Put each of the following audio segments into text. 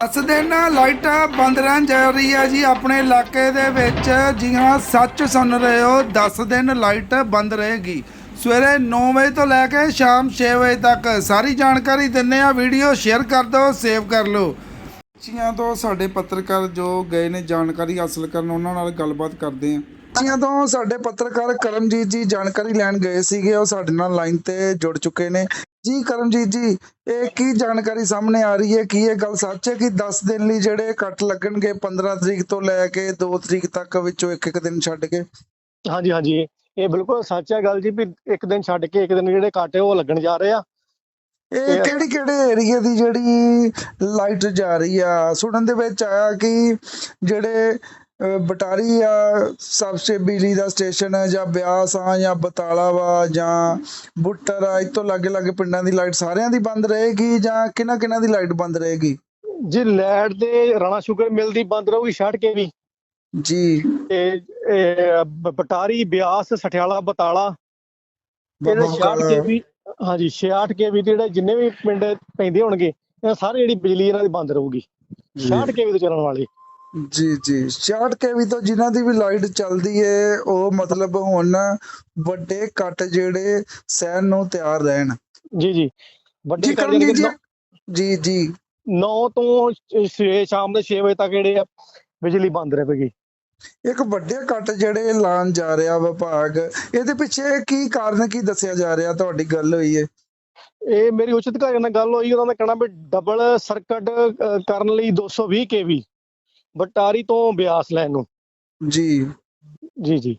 10 ਦਿਨ ਲਾਈਟਾਂ ਬੰਦ ਰਹਿਣ ਜਾ ਰਹੀ ਹੈ ਜੀ, ਆਪਣੇ ਇਲਾਕੇ ਦੇ ਵਿੱਚ। ਜੀ ਹਾਂ, ਸੱਚ ਸੁਣ ਰਹੇ ਹੋ 10 ਦਿਨ ਲਾਈਟ ਬੰਦ ਰਹੇਗੀ। ਸਵੇਰੇ 9 ਵਜੇ ਤੋਂ ਲੈ ਕੇ ਸ਼ਾਮ 6 ਵਜੇ ਤੱਕ ਸਾਰੀ ਜਾਣਕਾਰੀ ਦਿੰਨੇ ਆ ਵੀਡੀਓ ਸ਼ੇਅਰ ਕਰ ਦਿਓ, ਸੇਵ ਕਰ ਲਓ। ਚੀਆਂ ਤੋਂ ਸਾਡੇ ਪੱਤਰਕਾਰ ਜੋ ਗਏ ਨੇ, ਜਾਣਕਾਰੀ ਹਾਸਲ ਕਰਨ, ਉਹਨਾਂ ਨਾਲ ਗੱਲਬਾਤ ਕਰਦੇ ਆ ਚੀਆਂ ਤੋਂ ਸਾਡੇ ਪੱਤਰਕਾਰ ਕਰਮਜੀਤ ਜੀ ਜਾਣਕਾਰੀ ਲੈਣ ਗਏ ਸੀਗੇ ਉਹ ਸਾਡੇ ਨਾਲ ਲਾਈਨ ਤੇ ਜੁੜ ਚੁੱਕੇ ਨੇ। ਜੀ ਕਰਮਜੀਤ ਜੀ ਇਹ ਕੀ ਜਾਣਕਾਰੀ ਸਾਹਮਣੇ ਆ ਰਹੀ ਹੈ? ਕੀ ਇਹ ਗੱਲ ਸੱਚ ਹੈ ਕਿ 10 ਦਿਨ ਲਈ ਜਿਹੜੇ ਕੱਟ ਲੱਗਣਗੇ 15 ਤਰੀਕ ਤੋਂ ਲੈ ਕੇ 2 ਤਰੀਕ ਤੱਕ ਵਿੱਚੋਂ ਇੱਕ ਇੱਕ ਦਿਨ ਛੱਡ ਕੇ? ਹਾਂਜੀ ਹਾਂਜੀ। ਇਹ ਬਿਲਕੁਲ ਸੱਚ ਹੈ ਗੱਲ ਜੀ ਵੀ ਇੱਕ ਦਿਨ ਛੱਡ ਕੇ ਇੱਕ ਦਿਨ ਜਿਹੜੇ ਕਾਟੇ ਉਹ ਲੱਗਣ ਜਾ ਰਹੇ ਆ। ਇਹ ਕਿਹੜੀ ਕਿਹੜੇ ਏਰੀਆ ਦੀ ਜਿਹੜੀ ਲਾਈਟ ਜਾ ਰਹੀ ਆ? ਸੁਣਨ ਦੇ ਵਿੱਚ ਆਇਆ ਕਿ ਜਿਹੜੇ ਬਟਾਰੀ ਆ ਸਬਸੇ ਬਿਜਲੀ ਦਾ ਸਟੇਸ਼ਨ ਹੈ ਜਾਂ ਬਿਆਸ ਆ ਜਾਂ ਬਤਾਲਾ ਵਾ ਜਾਂ ਬੁੱਟਰ ਆ ਇਤੋਂ ਲਾਗੇ ਲਾਗੇ ਪਿੰਡਾਂ ਦੀ ਲਾਈਟ ਸਾਰਿਆਂ ਦੀ ਬੰਦ ਰਹੇਗੀ ਜਾਂ ਕਿਹਨਾਂ ਕਿਹਨਾਂ ਦੀ ਲਾਈਟ ਬੰਦ ਰਹੇਗੀ? ਜੀ ਲੈਟ ਦੇ ਰਾਣਾ ਸ਼ੂਗਰ ਮਿਲ ਦੀ ਬੰਦ ਰਹੂਗੀ ਛੱਡ ਕੇ ਵੀ। ਜੀ। ਤੇ ਬਟਾਰੀ ਬਿਆਸ ਸਠਿਆਲਾ ਬਤਾਲਾ ਇਹਦੇ ਬਾਬਾ ਛੱਡ ਕੇ ਵੀ ਹਾਂਜੀ 66 ਕੇ ਵੀ ਜਿਹੜੇ ਜਿੰਨੇ ਵੀ ਪਿੰਡ ਪੈਂਦੇ ਹੋਣਗੇ ਇਹ ਸਾਰੇ ਜਿਹੜੀ ਬਿਜਲੀ ਇਹਨਾਂ ਦੀ ਬੰਦ ਰਹੂਗੀ। 66 ਕੇ ਵੀ ਤੋਂ ਚੱਲਣ ਵਾਲੀ। ਜੀ ਜੀ। 66 ਕੇਵੀ ਤੋਂ ਜਿਨ੍ਹਾਂ ਦੀ ਵੀ ਲਾਈਟ ਚੱਲਦੀ ਏ ਉਹ ਮਤਲਬ ਹੁਣ ਵੱਡੇ ਕੱਟ ਜਿਹੜੇ ਸਹਿਣ ਨੂੰ ਤਿਆਰ ਰਹਿਣ। ਜੀ ਜੀ। ਵੱਡੇ ਜੀ ਕਰ ਜੀ? ਜੀ ਜੀ। 9 ਤੋਂ 6 ਸ਼ਾਮ ਦੇ 6 ਵਜੇ ਤੱਕ ਜਿਹੜੇ ਆ ਬਿਜਲੀ ਬੰਦ ਰਹੇਗੀ। ਇੱਕ ਵੱਡੇ ਕੱਟ ਜਿਹੜੇ ਐਲਾਨ ਜਾ ਰਿਹਾ ਵਿਭਾਗ ਇਹਦੇ ਪਿੱਛੇ ਕੀ ਕਾਰਨ ਕੀ ਦੱਸਿਆ ਜਾ ਰਿਹਾ? ਤੁਹਾਡੀ ਗੱਲ ਹੋਈ ਏ। ਇਹ ਮੇਰੀ ਉਚਿਤ ਅਧਿਕਾਰੀ ਨਾਲ ਗੱਲ ਹੋਈ ਉਹਨਾਂ ਨੇ ਕਹਿਣਾ ਵੀ ਡਬਲ ਸਰਕਟ ਕਰਨ ਲਈ 220 ਕੇਵੀ ਬਟਾਰੀ ਤੋਂ ਬਿਆਸ ਲੈਣ ਨੂੰ। ਜੀ। ਜੀ ਜੀ।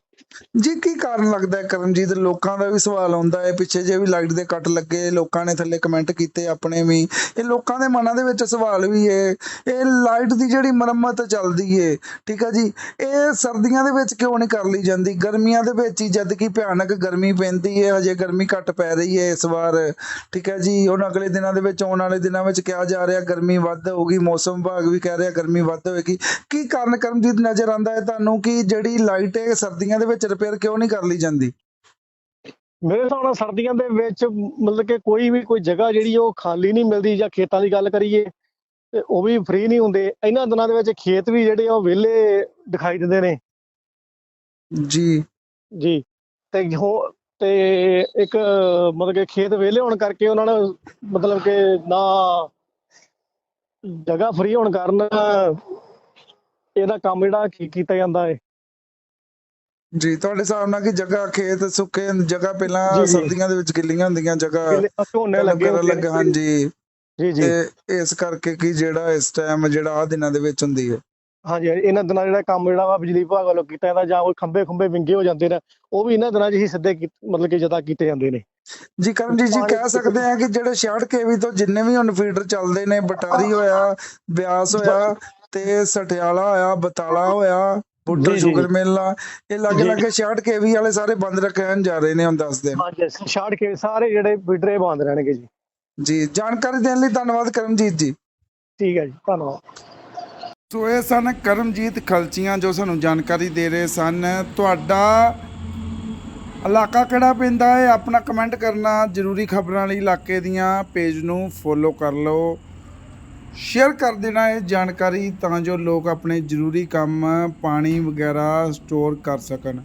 ਜੀ ਕੀ ਕਾਰਨ ਲੱਗਦਾ ਹੈ ਕਰਮਜੀਤ? ਲੋਕਾਂ ਦਾ ਵੀ ਸਵਾਲ ਆਉਂਦਾ ਹੈ। ਪਿੱਛੇ ਜੇ ਵੀ ਲਾਈਟ ਦੇ ਕੱਟ ਲੱਗੇ, ਲੋਕਾਂ ਨੇ ਥੱਲੇ ਕਮੈਂਟ ਕੀਤੇ ਆਪਣੇ ਵੀ। ਇਹ ਲੋਕਾਂ ਦੇ ਮਨਾਂ ਦੇ ਵਿੱਚ ਸਵਾਲ ਵੀ ਹੈ। ਇਹ ਲਾਈਟ ਦੀ ਜਿਹੜੀ ਮੁਰੰਮਤ ਚੱਲਦੀ ਏ, ਠੀਕ ਹੈ ਜੀ, ਇਹ ਸਰਦੀਆਂ ਦੇ ਵਿੱਚ ਕਿਉਂ ਨਹੀਂ ਕਰ ਲਈ ਜਾਂਦੀ? ਗਰਮੀਆਂ ਦੇ ਵਿੱਚ ਜਦ ਕਿ ਭਿਆਨਕ ਗਰਮੀ ਪੈਂਦੀ ਹੈ ਹਜੇ ਗਰਮੀ ਘੱਟ ਪੈ ਰਹੀ ਹੈ ਇਸ ਵਾਰ, ਠੀਕ ਹੈ ਜੀ। ਹੁਣ ਅਗਲੇ ਦਿਨਾਂ ਦੇ ਵਿੱਚ, ਆਉਣ ਵਾਲੇ ਦਿਨਾਂ ਵਿੱਚ ਕਿਹਾ ਜਾ ਰਿਹਾ, ਗਰਮੀ ਵੱਧ ਹੋਊਗੀ, ਮੌਸਮ ਵਿਭਾਗ ਵੀ ਕਹਿ ਰਿਹਾ ਗਰਮੀ ਵੱਧ ਹੋਏਗੀ। ਕੀ ਕਾਰਨ ਕਰਮਜੀਤ ਨਜ਼ਰ ਆਉਂਦਾ ਹੈ ਤੁਹਾਨੂੰ? ਕਿ ਜਿਹੜੀ ਲਾਈਟ ਹੈ ਸਰਦੀਆਂ ਦੇ ਵਿੱਚ ਰਿਪੇਅਰ ਕਿਉਂ ਨਹੀਂ ਕਰ ਲਈ ਜਾਂਦੀ? ਮੇਰੇ ਹਿਸਾਬ ਨਾਲ ਸਰਦੀਆਂ ਦੇ ਵਿੱਚ ਮਤਲਬ ਕਿ ਕੋਈ ਵੀ ਕੋਈ ਜਗ੍ਹਾ ਜਿਹੜੀ ਉਹ ਖਾਲੀ ਨਹੀਂ ਮਿਲਦੀ ਜਾਂ ਖੇਤਾਂ ਦੀ ਗੱਲ ਕਰੀਏ ਤੇ ਉਹ ਵੀ ਫ੍ਰੀ ਨਹੀਂ ਹੁੰਦੇ। ਇਹਨਾਂ ਦਿਨਾਂ ਦੇ ਵਿੱਚ ਖੇਤ ਵੀ ਜਿਹੜੇ ਉਹ ਵਿਹਲੇ ਦਿਖਾਈ ਦਿੰਦੇ ਨੇ। ਜੀ। ਜੀ। ਤੇ ਹੋ ਤੇ ਇੱਕ ਮਤਲਬ ਕਿ ਖੇਤ ਵਿਹਲੇ ਹੋਣ ਕਰਕੇ ਉਹਨਾਂ ਨੂੰ ਮਤਲਬ ਕਿ ਨਾ ਜਗ੍ਹਾ ਫ੍ਰੀ ਹੋਣ ਕਾਰਨ ਇਹਦਾ ਕੰਮ ਜਿਹੜਾ ਕੀ ਕੀਤਾ ਜਾਂਦਾ ਹੈ ਜੀ ਤੁਹਾਡੇ ਹਿਸਾਬ ਨਾਲ ਕਿ ਜਗ੍ਹਾ ਖੇਤ ਸੁੱਕੇ ਜਗ੍ਹਾ ਪਹਿਲਾਂ। ਸਰਦੀਆਂ ਦੇ ਵਿੱਚ ਗਿੱਲੀਆਂ ਹੁੰਦੀਆਂ ਜਗ੍ਹਾ ਝੋਨੇ ਲੱਗੇ ਲੱਗੇ। ਹਾਂਜੀ। ਜੀ ਜੀ। ਤੇ ਇਸ ਕਰਕੇ ਕਿ ਜਿਹੜਾ ਇਸ ਟਾਈਮ ਜਿਹੜਾ ਆ ਦਿਨਾਂ ਦੇ ਵਿੱਚ ਹੁੰਦੀ ਹੈ। ਹਾਂਜੀ ਇਹਨਾਂ ਦਿਨਾਂ ਜਿਹੜਾ ਕੰਮ ਜਿਹੜਾ ਵਾ ਬਿਜਲੀ ਵਿਭਾਗ ਵੱਲੋਂ ਕੀਤਾ ਜਾਂਦਾ ਜਾਂ ਕੋਈ ਖੰਭੇ ਖੰਭੇ ਵਿੰਗੇ ਹੋ ਜਾਂਦੇ ਨੇ ਉਹ ਵੀ ਇਹਨਾਂ ਦਿਨਾਂ 'ਚ ਹੀ ਸਿੱਧੇ ਮਤਲਬ ਕਿ ਜਦਾ ਕੀਤੇ ਜਾਂਦੇ ਨੇ। ਜੀ ਕਰਮਜੀਤ ਜੀ ਕਹਿ ਸਕਦੇ ਆ ਕਿ ਜਿਹੜੇ 66 ਕੇਵੀ ਤੋਂ ਜਿੰਨੇ ਵੀ ਹੁਣ ਫੀਡਰ ਚੱਲਦੇ ਨੇ ਬਟਾਰੀ ਹੋਇਆ ਬਿਆਸ ਹੋਇਆ ਤੇ ਸਟਿਆਲਾ ਹੋਇਆ ਬਤਾਲਾ ਹੋਇਆ ਜੀ। ਸ਼ੂਗਰ ਮਿਲ ਆ ਇਹ ਲੱਗੇ। ਲੱਗੇ 66 ਕੇਵੀ ਵਾਲੇ ਸਾਰੇ ਬੰਦ ਰੱਖਣ ਜਾ ਰਹੇ ਨੇ ਹੁਣ ਦੱਸ ਦਿਨ। ਹਾਂਜੀ ਛਾੜ ਕੇ ਸਾਰੇ ਜਿਹੜੇ ਵਿਡਰੇ ਬੰਦ ਰਹਿਣਗੇ ਜੀ। ਜੀ ਜਾਣਕਾਰੀ ਦੇਣ ਲਈ ਧੰਨਵਾਦ ਕਰਮਜੀਤ ਜੀ। ਠੀਕ ਹੈ ਜੀ ਧੰਨਵਾਦ। ਸੋ ਇਹ ਸਨ ਕਰਮਜੀਤ ਖਲਚੀਆਂ ਜੋ ਸਾਨੂੰ ਜਾਣਕਾਰੀ ਦੇ ਰਹੇ ਸਨ। ਤੁਹਾਡਾ ਇਲਾਕਾ ਕਿਹੜਾ ਪੈਂਦਾ ਹੈ ਆਪਣਾ ਕਮੈਂਟ ਕਰਨਾ ਜ਼ਰੂਰੀ ਖਬਰਾਂ ਲਈ ਇਲਾਕੇ ਦੀਆਂ। ਪੇਜ ਨੂੰ ਫੋਲੋ ਕਰ ਲਓ। ਸ਼ੇਅਰ ਕਰ ਦੇਣਾ ਇਹ ਜਾਣਕਾਰੀ ਤਾਂ ਜੋ ਲੋਕ ਆਪਣੇ ਜ਼ਰੂਰੀ ਕੰਮ, ਪਾਣੀ ਵਗੈਰਾ ਸਟੋਰ ਕਰ ਸਕਣ।